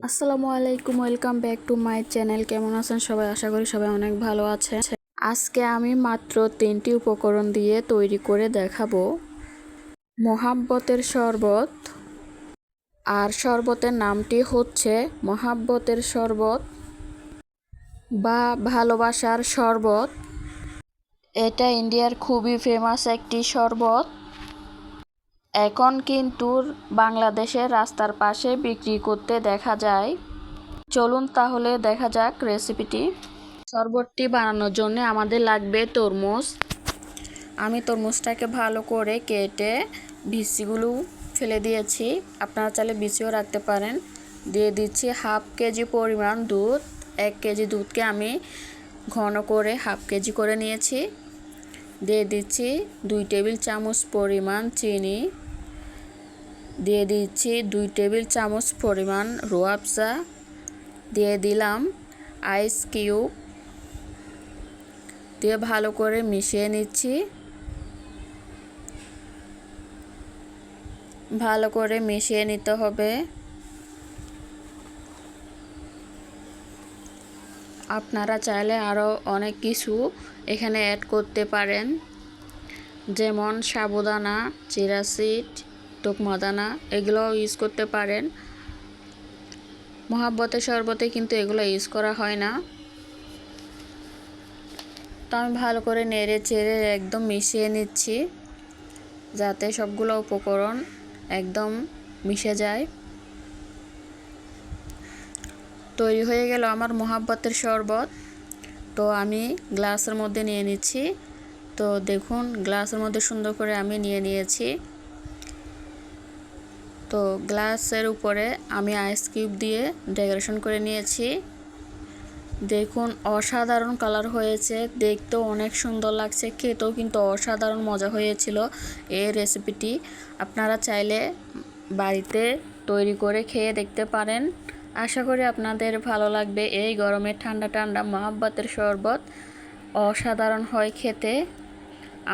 আসসালামু আলাইকুম, welcome back to my channel. কেমন আছেন সবাই? আশা করি সবাই অনেক ভালো আছেন। আজকে আমি মাত্র তিনটি উপকরণ দিয়ে তৈরি করে দেখাবো। মহাব্বতের শরবত, আর শরবতের নামটি হচ্ছে মহাব্বতের শরবত বা ভালোবাসার শরবত। এটা ইন্ডিয়ার খুবই ফেমাস একটি শরবত। এখন কিন্তু বাংলাদেশের রাস্তার পাশে বিক্রি করতে দেখা যায়। চলুন তাহলে দেখা যাক রেসিপিটি। শরবতটি বানানোর জন্য আমাদের লাগবে তরমুজ। আমি তরমুজটাকে ভালো করে কেটে বিচিগুলো ফেলে দিয়েছি। আপনারা চাইলে বিচিও রাখতে পারেন। দিয়ে দিচ্ছি হাফ কেজি পরিমাণ দুধ। এক কেজি দুধকে আমি ঘন করে হাফ কেজি করে নিয়েছি। দিয়ে দিচ্ছি দুই টেবিল চামচ পরিমাণ চিনি। দিয়ে দিচ্ছি দুই টেবিল চামচ পরিমাণ রোয়াবজা দিয়ে দিলাম আইস কিউব। দিয়ে ভালো করে মিশিয়ে নিচ্ছি। ভালো করে মিশিয়ে নিতে হবে। আপনারা চাইলে আরও অনেক কিছু এখানে অ্যাড করতে পারেন। যেমন সাবুদানা, চিরা সিড তোকমাদানা এগুলোও ইউজ করতে পারেন। মহাব্বতের শরবতে কিন্তু এগুলো ইউজ করা হয় না। তো আমি ভালো করে নেড়ে চেড়ে একদম মিশিয়ে নিচ্ছি, যাতে সবগুলো উপকরণ একদম মিশে যায়। তৈরি হয়ে গেল আমার মহাব্বতের শরবত। তো আমি গ্লাসের মধ্যে নিয়ে নিচ্ছি। তো দেখুন, গ্লাসের মধ্যে সুন্দর করে আমি নিয়ে নিয়েছি। তো গ্লাসের উপরে আমি আইস কিউব দিয়ে ডেকোরেশন করে নিয়েছি। দেখুন, অসাধারণ কালার হয়েছে, দেখতেও অনেক সুন্দর লাগছে, খেতেও কিন্তু অসাধারণ মজা হয়েছিল এই রেসিপিটি আপনারা চাইলে বাড়িতে তৈরি করে খেয়ে দেখতে পারেন। আশা করি আপনাদের ভালো লাগবে। এই গরমে ঠান্ডা ঠান্ডা মহাব্বতের শরবত অসাধারণ হয় খেতে।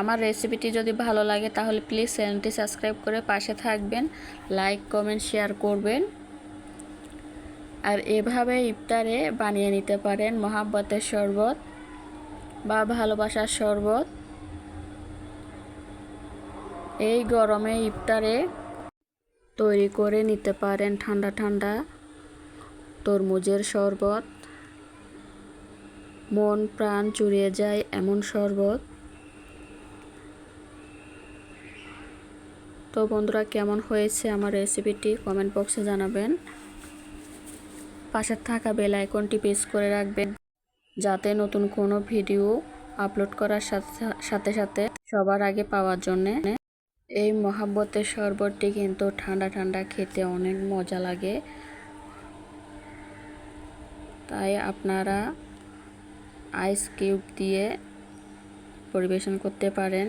আমার রেসিপিটি যদি ভালো লাগে, তাহলে প্লিজ চ্যানেলটি সাবস্ক্রাইব করে পাশে থাকবেন। লাইক কমেন্ট শেয়ার করবেন। আর এভাবে ইফতারে বানিয়ে নিতে পারেন মহাব্বতের শরবত বা ভালোবাসার শরবত। এই গরমে ইফতারে তৈরি করে নিতে পারেন ঠান্ডা ঠান্ডা তরমুজের শরবত। মন প্রাণ চুরিয়ে যায় এমন শরবত। তো বন্ধুরা কেমন হয়েছে আমার রেসিপিটি কমেন্ট বক্সে জানাবেন। পাশে থাকা বেল আইকনটি প্রেস করে রাখবেন যাতে নতুন কোনো ভিডিও আপলোড করার সাথে সাথে সবার আগে পাওয়ার জন্যে। এই মহাব্বতের শরবতটি কিন্তু ঠান্ডা ঠান্ডা খেতে অনেক মজা লাগে। তাই আপনারা আইস কিউব দিয়ে পরিবেশন করতে পারেন।